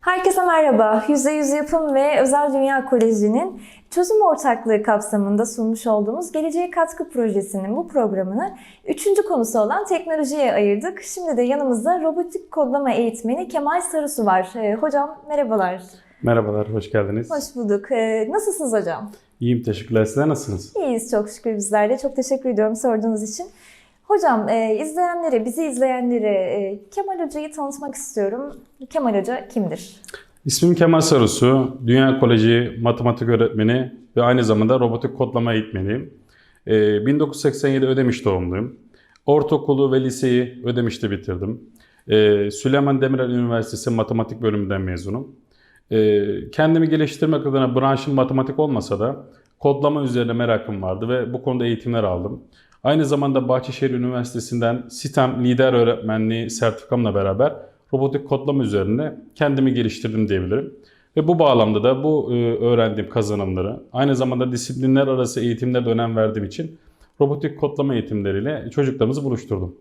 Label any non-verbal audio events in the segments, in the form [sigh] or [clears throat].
Herkese merhaba. %100 Yapım ve Özel Dünya Koleji'nin çözüm ortaklığı kapsamında sunmuş olduğumuz Geleceğe Katkı Projesi'nin bu programını üçüncü konusu olan teknolojiye ayırdık. Şimdi de yanımızda robotik kodlama eğitmeni Kemal Sarısu var. Ee, hocam merhabalar. Merhabalar, hoş geldiniz. Hoş bulduk. Ee, nasılsınız hocam? İyiyim, teşekkürler. Sizler nasılsınız? İyiyiz çok şükür bizler de. Çok teşekkür ediyorum sorduğunuz için. Hocam e, izleyenlere, bizi izleyenlere e, Kemal Hoca'yı tanıtmak istiyorum. Kemal Hoca kimdir? İsmim Kemal Sarısu, Dünya Koleji matematik öğretmeni ve aynı zamanda robotik kodlama eğitmeniyim. Ee, 1987 Ödemiş doğumluyum. Ortaokulu ve liseyi Ödemiş'te bitirdim. Ee, Süleyman Demirel Üniversitesi matematik bölümünden mezunum. Ee, kendimi geliştirmek adına branşım matematik olmasa da kodlama üzerine merakım vardı ve bu konuda eğitimler aldım. Aynı zamanda Bahçeşehir Üniversitesi'nden sistem lider öğretmenliği sertifikamla beraber robotik kodlama üzerine kendimi geliştirdim diyebilirim. Ve bu bağlamda da bu e, öğrendiğim kazanımları aynı zamanda disiplinler arası eğitimlere de önem verdiğim için robotik kodlama eğitimleriyle çocuklarımızı buluşturdum.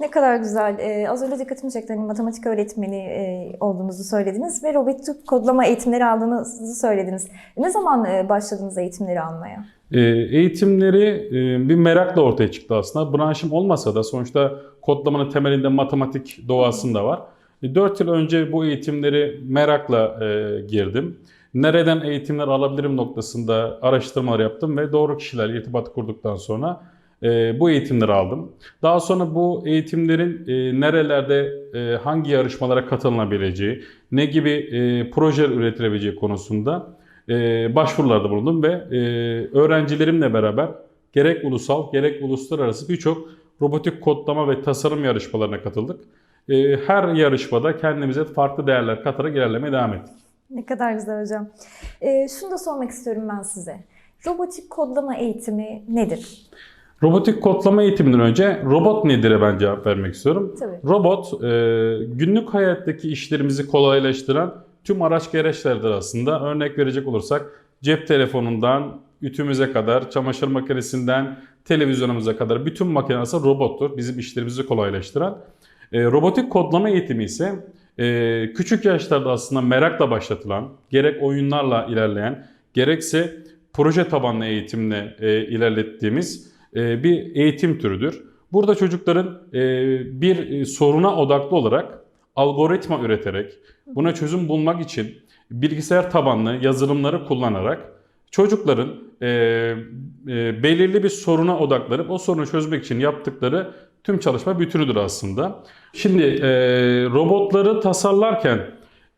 Ne kadar güzel. Ee, az önce dikkatimi çekti. Hani matematik öğretmeni e, olduğunuzu söylediniz ve robotik kodlama eğitimleri aldığınızı söylediniz. Ne zaman e, başladınız eğitimleri almaya? E, eğitimleri e, bir merakla ortaya çıktı aslında. Branşım olmasa da sonuçta kodlamanın temelinde matematik doğasında var. 4 yıl önce bu eğitimleri merakla e, girdim. Nereden eğitimler alabilirim noktasında araştırmalar yaptım ve doğru kişilerle irtibat kurduktan sonra e, bu eğitimleri aldım. Daha sonra bu eğitimlerin e, nerelerde e, hangi yarışmalara katılınabileceği, ne gibi e, projeler üretilebileceği konusunda e, başvurularda bulundum ve e, öğrencilerimle beraber gerek ulusal gerek uluslararası birçok robotik kodlama ve tasarım yarışmalarına katıldık. E, her yarışmada kendimize farklı değerler katarak ilerlemeye devam ettik. Ne kadar güzel hocam. Ee, şunu da sormak istiyorum ben size. Robotik kodlama eğitimi nedir? Robotik kodlama eğitiminden önce robot nedir'e ben cevap vermek istiyorum. Tabii. Robot e, günlük hayattaki işlerimizi kolaylaştıran tüm araç gereçlerdir aslında. Örnek verecek olursak cep telefonundan ütümüze kadar, çamaşır makinesinden televizyonumuza kadar bütün makineler robottur. Bizim işlerimizi kolaylaştıran. E, robotik kodlama eğitimi ise e, küçük yaşlarda aslında merakla başlatılan, gerek oyunlarla ilerleyen, gerekse proje tabanlı eğitimle e, ilerlettiğimiz e, bir eğitim türüdür. Burada çocukların e, bir e, soruna odaklı olarak algoritma üreterek, buna çözüm bulmak için bilgisayar tabanlı yazılımları kullanarak çocukların e, e, belirli bir soruna odaklanıp o sorunu çözmek için yaptıkları tüm çalışma bütünüdür aslında. Şimdi e, robotları tasarlarken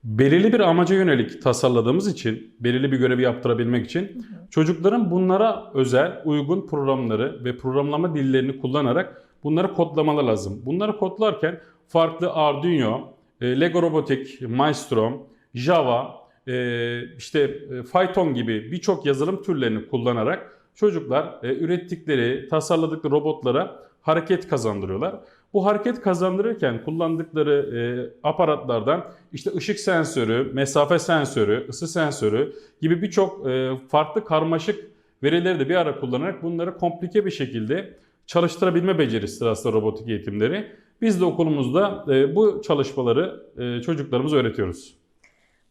belirli bir amaca yönelik tasarladığımız için, belirli bir görevi yaptırabilmek için çocukların bunlara özel uygun programları ve programlama dillerini kullanarak bunları kodlamaları lazım. Bunları kodlarken farklı Arduino, Lego Robotic, Maestro, Java, e, işte e, Python gibi birçok yazılım türlerini kullanarak çocuklar e, ürettikleri, tasarladıkları robotlara hareket kazandırıyorlar. Bu hareket kazandırırken kullandıkları e, aparatlardan işte ışık sensörü, mesafe sensörü, ısı sensörü gibi birçok e, farklı karmaşık verileri de bir ara kullanarak bunları komplike bir şekilde çalıştırabilme becerisidir aslında robotik eğitimleri. Biz de okulumuzda e, bu çalışmaları e, çocuklarımıza öğretiyoruz.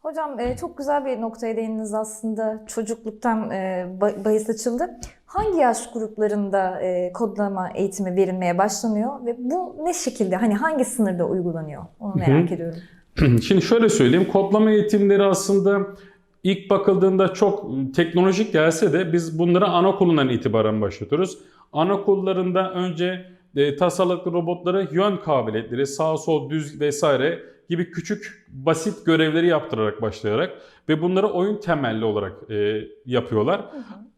Hocam e, çok güzel bir noktaya değindiniz aslında. Çocukluktan ba- bahis açıldı. Hangi yaş gruplarında kodlama eğitimi verilmeye başlanıyor ve bu ne şekilde, hani hangi sınırda uygulanıyor? Onu merak ediyorum. [clears throat] Şimdi şöyle söyleyeyim, kodlama eğitimleri aslında ilk bakıldığında çok teknolojik gelse de biz bunları anaokulundan itibaren başlatıyoruz. Anaokullarında önce e, tasarladıkları robotlara yön kabiliyetleri, sağ sol düz vesaire gibi küçük basit görevleri yaptırarak başlayarak ve bunları oyun temelli olarak e, yapıyorlar.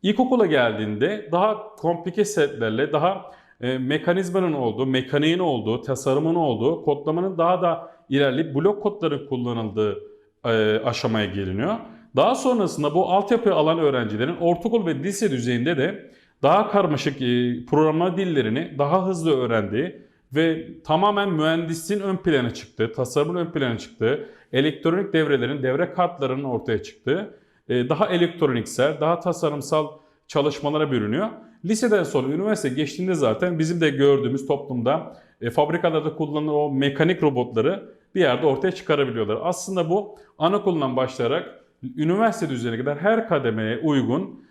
İlkokula geldiğinde daha komplike setlerle, daha e, mekanizmanın olduğu, mekaniğin olduğu, tasarımın olduğu, kodlamanın daha da ilerleyip blok kodların kullanıldığı e, aşamaya geliniyor. Daha sonrasında bu altyapı alan öğrencilerin ortaokul ve lise düzeyinde de daha karmaşık e, programlama dillerini daha hızlı öğrendiği ve tamamen mühendisliğin ön plana çıktığı, tasarımın ön plana çıktığı, elektronik devrelerin, devre kartlarının ortaya çıktığı, e, daha elektroniksel, daha tasarımsal çalışmalara bürünüyor. Liseden sonra üniversite geçtiğinde zaten bizim de gördüğümüz toplumda e, fabrikalarda kullanılan o mekanik robotları bir yerde ortaya çıkarabiliyorlar. Aslında bu anaokulundan başlayarak üniversite düzeyine kadar her kademeye uygun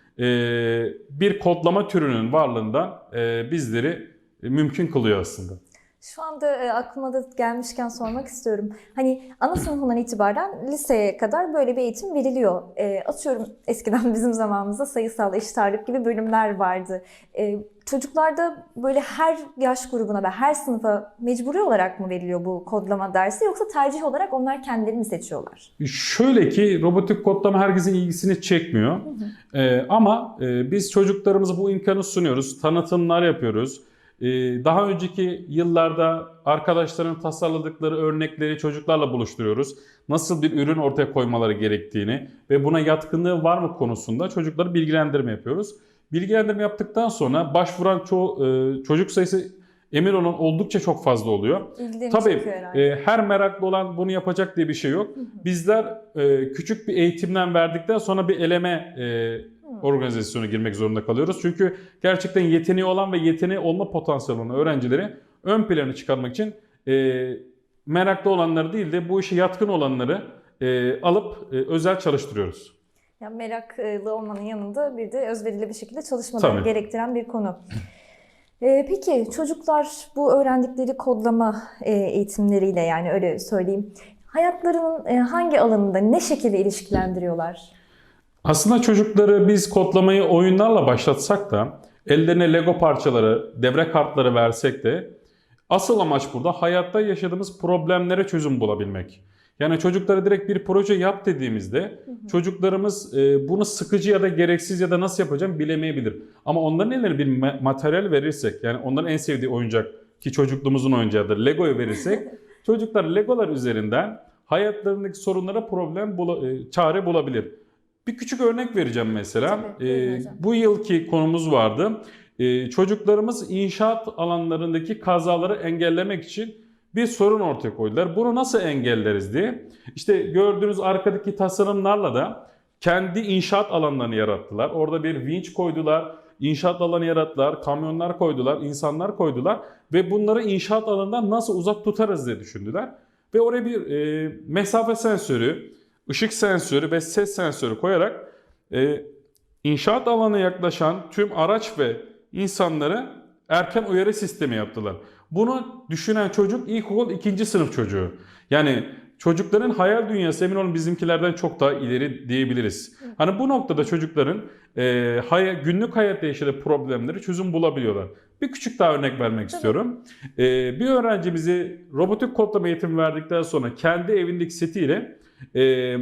bir kodlama türünün varlığından e, bizleri mümkün kılıyor aslında. Şu anda e, aklıma da gelmişken sormak istiyorum. Hani ana sınıfından itibaren liseye kadar böyle bir eğitim veriliyor. E, atıyorum eskiden bizim zamanımızda sayısal, eşit ağırlık gibi bölümler vardı. E, çocuklarda böyle her yaş grubuna ve her sınıfa mecburi olarak mı veriliyor bu kodlama dersi yoksa tercih olarak onlar kendileri mi seçiyorlar? Şöyle ki robotik kodlama herkesin ilgisini çekmiyor. Ee, ama e, biz çocuklarımıza bu imkanı sunuyoruz. Tanıtımlar yapıyoruz. Ee, daha önceki yıllarda arkadaşların tasarladıkları örnekleri çocuklarla buluşturuyoruz. Nasıl bir ürün ortaya koymaları gerektiğini ve buna yatkınlığı var mı konusunda çocukları bilgilendirme yapıyoruz. Bilgilendirme yaptıktan sonra başvuran çoğu e, çocuk sayısı emin olun oldukça çok fazla oluyor. İlgilerini Tabii e, her meraklı olan bunu yapacak diye bir şey yok. Bizler e, küçük bir eğitimden verdikten sonra bir eleme e, organizasyona girmek zorunda kalıyoruz. Çünkü gerçekten yeteneği olan ve yeteneği olma potansiyeli olan öğrencileri ön plana çıkarmak için e, meraklı olanları değil de bu işe yatkın olanları e, alıp e, özel çalıştırıyoruz. Yani meraklı olmanın yanında bir de özverili bir şekilde çalışmalarını Tabii. gerektiren bir konu. Ee, peki çocuklar bu öğrendikleri kodlama e, eğitimleriyle yani öyle söyleyeyim hayatlarının e, hangi alanında ne şekilde ilişkilendiriyorlar? Aslında çocukları biz kodlamayı oyunlarla başlatsak da ellerine Lego parçaları, devre kartları versek de asıl amaç burada hayatta yaşadığımız problemlere çözüm bulabilmek. Yani çocuklara direkt bir proje yap dediğimizde çocuklarımız e, bunu sıkıcı ya da gereksiz ya da nasıl yapacağım bilemeyebilir. Ama onların ellerine bir ma- materyal verirsek yani onların en sevdiği oyuncak ki çocukluğumuzun oyuncağıdır Lego'yu verirsek [laughs] çocuklar Legolar üzerinden hayatlarındaki sorunlara problem bula- e, çare bulabilir. Bir küçük örnek vereceğim mesela. Tabii, Ee, bu yılki konumuz vardı. Ee, çocuklarımız inşaat alanlarındaki kazaları engellemek için bir sorun ortaya koydular. Bunu nasıl engelleriz diye. İşte gördüğünüz arkadaki tasarımlarla da kendi inşaat alanlarını yarattılar. Orada bir vinç koydular, inşaat alanı yarattılar, kamyonlar koydular, insanlar koydular ve bunları inşaat alanından nasıl uzak tutarız diye düşündüler. Ve oraya bir e, mesafe sensörü, ışık sensörü ve ses sensörü koyarak e, inşaat alanına yaklaşan tüm araç ve insanları erken uyarı sistemi yaptılar. Bunu düşünen çocuk ilkokul ikinci sınıf çocuğu. Yani çocukların hayal dünyası emin olun bizimkilerden çok daha ileri diyebiliriz. Hani bu noktada çocukların e, hay- günlük hayatta yaşadığı problemleri çözüm bulabiliyorlar. Bir küçük daha örnek vermek istiyorum. E, bir öğrencimizi robotik kodlama eğitimi verdikten sonra kendi evindeki setiyle e,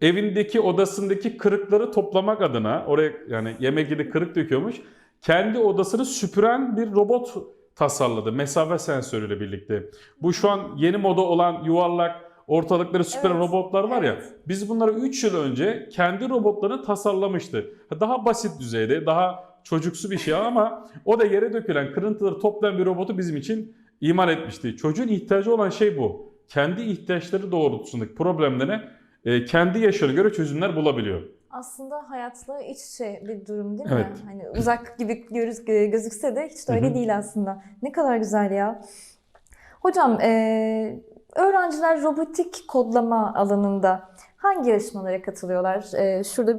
evindeki odasındaki kırıkları toplamak adına oraya yani yemek yedi kırık döküyormuş. Kendi odasını süpüren bir robot tasarladı mesafe sensörüyle birlikte. Bu şu an yeni moda olan yuvarlak ortalıkları süpüren Evet, robotlar var ya. evet. Biz bunları 3 yıl önce kendi robotlarını tasarlamıştı. Daha basit düzeyde, daha çocuksu bir şey ama o da yere dökülen kırıntıları toplayan bir robotu bizim için imal etmişti. Çocuğun ihtiyacı olan şey bu. Kendi ihtiyaçları doğrultusundaki problemlere e, kendi yaşına göre çözümler bulabiliyor. Aslında hayatla iç içe bir durum değil Evet. mi? Hani uzak gibi görüz, gözükse de hiç de öyle Hı hı. değil aslında. Ne kadar güzel ya. Hocam e, öğrenciler robotik kodlama alanında hangi yarışmalara katılıyorlar? E, şurada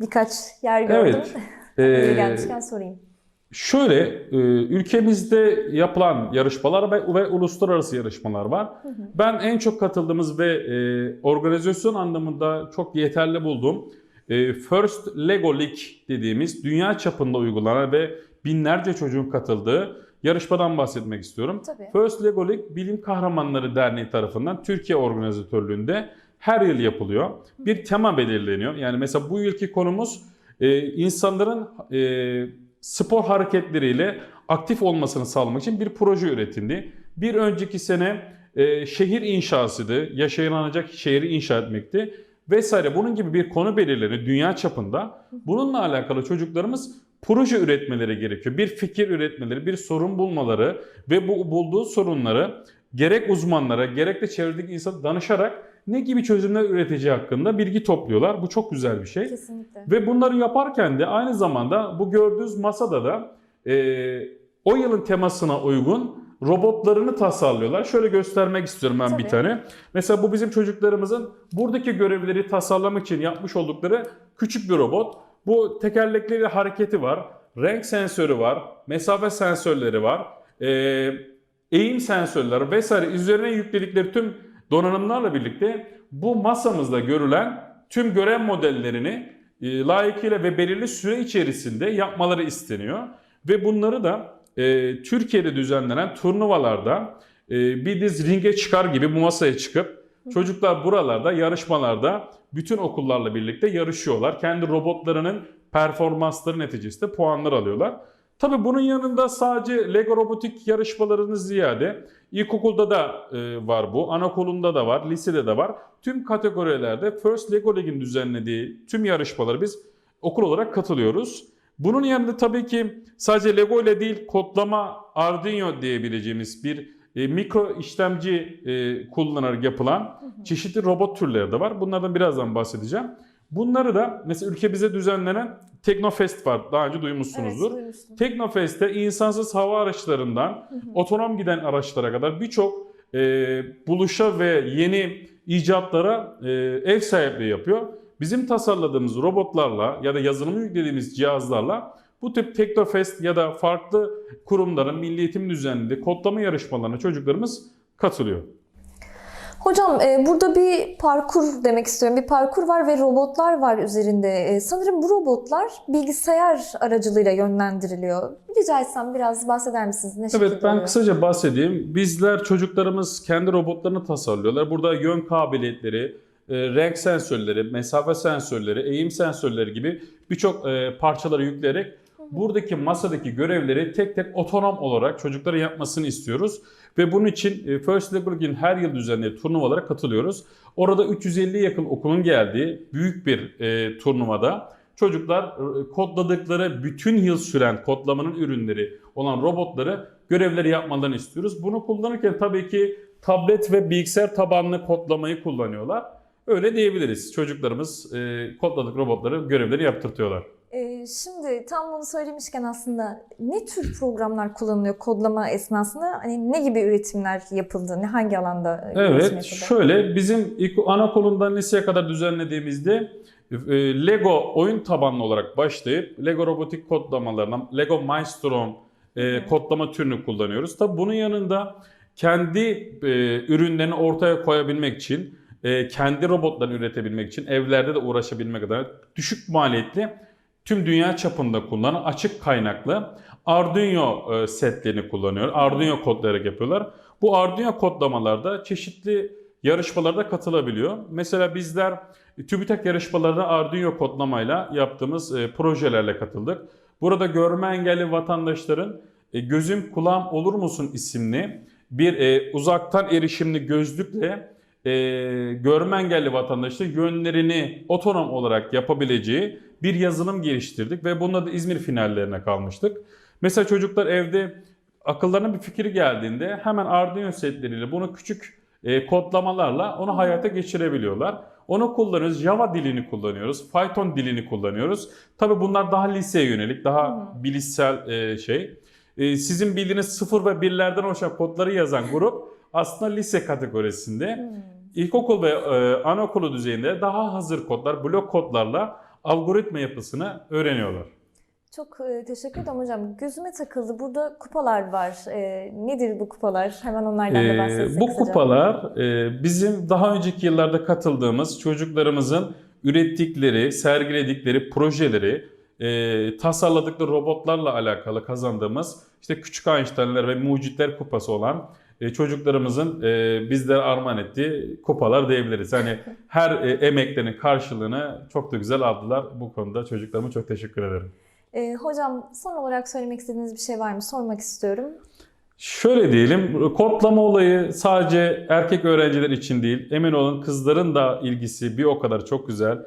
birkaç yer gördüm. Evet. [laughs] Ee, gelmişken sorayım. Şöyle, e, ülkemizde yapılan yarışmalar ve, ve uluslararası yarışmalar var. Ben en çok katıldığımız ve e, organizasyon anlamında çok yeterli bulduğum e, First Lego League dediğimiz dünya çapında uygulanan ve binlerce çocuğun katıldığı yarışmadan bahsetmek istiyorum. Tabii. First Lego League Bilim Kahramanları Derneği tarafından Türkiye organizatörlüğünde her yıl yapılıyor. Bir tema belirleniyor. Yani mesela bu yılki konumuz e, insanların e, spor hareketleriyle aktif olmasını sağlamak için bir proje üretildi. Bir önceki sene e, şehir inşasıydı. Yaşanacak şehri inşa etmekti vesaire. Bunun gibi bir konu belirleniyor dünya çapında. Bununla alakalı çocuklarımız proje üretmeleri gerekiyor. Bir fikir üretmeleri, bir sorun bulmaları ve bu bulduğu sorunları gerek uzmanlara gerek de çevredeki insana danışarak ne gibi çözümler üreteceği hakkında bilgi topluyorlar. Bu çok güzel bir şey. Kesinlikle. Ve bunları yaparken de aynı zamanda bu gördüğünüz masada da e, o yılın temasına uygun robotlarını tasarlıyorlar. Şöyle göstermek istiyorum ben bir Tabii. tane. Mesela bu bizim çocuklarımızın buradaki görevleri tasarlamak için yapmış oldukları küçük bir robot. Bu tekerlekleri hareketi var, renk sensörü var, mesafe sensörleri var, e, eğim sensörleri vesaire üzerine yükledikleri tüm donanımlarla birlikte bu masamızda görülen tüm görev modellerini e, layıkıyla ve belirli süre içerisinde yapmaları isteniyor. Ve bunları da e, Türkiye'de düzenlenen turnuvalarda e, bir diz ringe çıkar gibi bu masaya çıkıp çocuklar buralarda yarışmalarda bütün okullarla birlikte yarışıyorlar. Kendi robotlarının performansları neticesinde puanlar alıyorlar. Tabii bunun yanında sadece Lego robotik yarışmalarını ziyade ilkokulda da e, var bu, anaokulunda da var, lisede de var. Tüm kategorilerde First Lego League'in düzenlediği tüm yarışmaları biz okul olarak katılıyoruz. Bunun yanında tabii ki sadece Lego ile değil kodlama Arduino diyebileceğimiz bir e, mikro işlemci e, kullanarak yapılan çeşitli robot türleri de var. Bunlardan birazdan bahsedeceğim. Bunları da mesela ülkemizde düzenlenen Teknofest var. Daha önce duymuşsunuzdur. Evet, duymuştum. Teknofest'te insansız hava araçlarından otonom giden araçlara kadar birçok e, buluşa ve yeni icatlara e, ev sahipliği yapıyor. Bizim tasarladığımız robotlarla ya da yazılımı yüklediğimiz cihazlarla bu tip Teknofest ya da farklı kurumların milli eğitim düzenli kodlama yarışmalarına çocuklarımız katılıyor. Hocam e, burada bir parkur demek istiyorum. Bir parkur var ve robotlar var üzerinde. E, sanırım bu robotlar bilgisayar aracılığıyla yönlendiriliyor. Rica etsem biraz bahseder misiniz? Ne Evet ben oluyor? kısaca bahsedeyim. Bizler çocuklarımız kendi robotlarını tasarlıyorlar. Burada yön kabiliyetleri, e, renk sensörleri, mesafe sensörleri, eğim sensörleri gibi birçok e, parçaları yükleyerek buradaki masadaki görevleri tek tek otonom olarak çocukların yapmasını istiyoruz. Ve bunun için e, First League'in her yıl düzenlediği turnuvalara katılıyoruz. Orada 350'ye yakın okulun geldiği büyük bir e, turnuvada çocuklar e, kodladıkları bütün yıl süren kodlamanın ürünleri olan robotları görevleri yapmalarını istiyoruz. Bunu kullanırken tabii ki tablet ve bilgisayar tabanlı kodlamayı kullanıyorlar. Öyle diyebiliriz. Çocuklarımız e, kodladık robotları görevleri yaptırtıyorlar. E, şimdi tam bunu söylemişken aslında ne tür programlar kullanılıyor kodlama esnasında? Hani ne gibi üretimler yapıldı? Ne hangi alanda e, Evet, şöyle bizim ilk anaokulundan liseye kadar düzenlediğimizde e, Lego oyun tabanlı olarak başlayıp Lego robotik kodlamalarından Lego Mindstorm e, kodlama türünü kullanıyoruz. Tabi bunun yanında kendi ürünlerini ortaya koyabilmek için, kendi robotlarını üretebilmek için, evlerde de uğraşabilmek adına düşük maliyetli tüm dünya çapında kullanılan açık kaynaklı Arduino e, setlerini kullanıyor. Arduino kodlayarak yapıyorlar. Bu Arduino kodlamalarda çeşitli yarışmalarda katılabiliyor. Mesela bizler TÜBİTAK yarışmalarına Arduino kodlamayla yaptığımız e, projelerle katıldık. Burada görme engelli vatandaşların e, Gözüm Kulağım Olur Musun isimli bir uzaktan erişimli gözlükle e, görme engelli vatandaşların yönlerini otonom olarak yapabileceği bir yazılım geliştirdik ve bununla da İzmir finallerine kalmıştık. Mesela çocuklar evde akıllarına bir fikir geldiğinde hemen Arduino setleriyle bunu küçük e, kodlamalarla onu hayata geçirebiliyorlar. Onu kullanıyoruz. Java dilini kullanıyoruz. Python dilini kullanıyoruz. Tabii bunlar daha liseye yönelik, daha bilişsel e, şey. E, sizin bildiğiniz sıfır ve birlerden oluşan kodları yazan grup aslında lise kategorisinde. İlkokul ve e, anaokulu düzeyinde daha hazır kodlar, blok kodlarla algoritma yapısını öğreniyorlar. Çok e, teşekkür ederim hocam. Gözüme takıldı. Burada kupalar var. E, nedir bu kupalar? Hemen onlardan da Ee, bahsetsek bu kısaca. kupalar e, bizim daha önceki yıllarda katıldığımız çocuklarımızın ürettikleri, sergiledikleri projeleri, e, tasarladıkları robotlarla alakalı kazandığımız işte Küçük Einsteinlar ve Mucitler Kupası olan e, çocuklarımızın e, bizlere armağan ettiği kupalar diyebiliriz. Hani [laughs] her e, emeklerinin karşılığını çok da güzel aldılar. Bu konuda çocuklarıma çok teşekkür ederim. E, hocam son olarak söylemek istediğiniz bir şey var mı? Sormak istiyorum. Şöyle diyelim, kodlama olayı sadece erkek öğrenciler için değil, emin olun kızların da ilgisi bir o kadar çok güzel.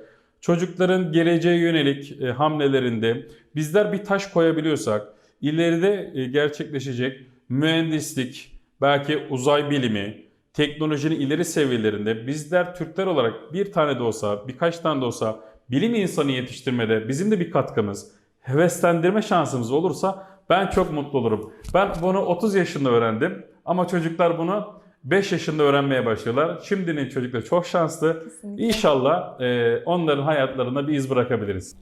Çocukların geleceğe yönelik e, hamlelerinde bizler bir taş koyabiliyorsak, ileride e, gerçekleşecek mühendislik, belki uzay bilimi, teknolojinin ileri seviyelerinde bizler Türkler olarak bir tane de olsa, birkaç tane de olsa bilim insanı yetiştirmede bizim de bir katkımız, heveslendirme şansımız olursa ben çok mutlu olurum. Ben bunu 30 yaşında öğrendim ama çocuklar bunu 5 yaşında öğrenmeye başlıyorlar. Şimdinin çocukları çok şanslı. Kesinlikle. İnşallah e, onların hayatlarına bir iz bırakabiliriz.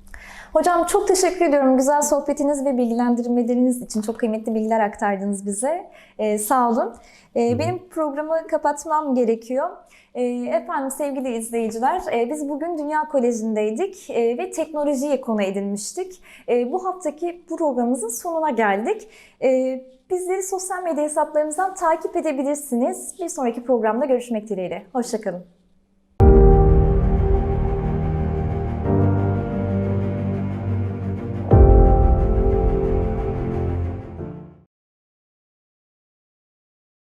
Hocam çok teşekkür ediyorum güzel sohbetiniz ve bilgilendirmeleriniz için. Çok kıymetli bilgiler aktardınız bize. Ee, sağ olun. Ee, benim programı kapatmam gerekiyor. Ee, efendim sevgili izleyiciler, e, biz bugün Dünya Koleji'ndeydik e, ve teknolojiyi konu edinmiştik. E, bu haftaki programımızın sonuna geldik. E, bizleri sosyal medya hesaplarımızdan takip edebilirsiniz. Bir sonraki programda görüşmek dileğiyle. Hoşçakalın.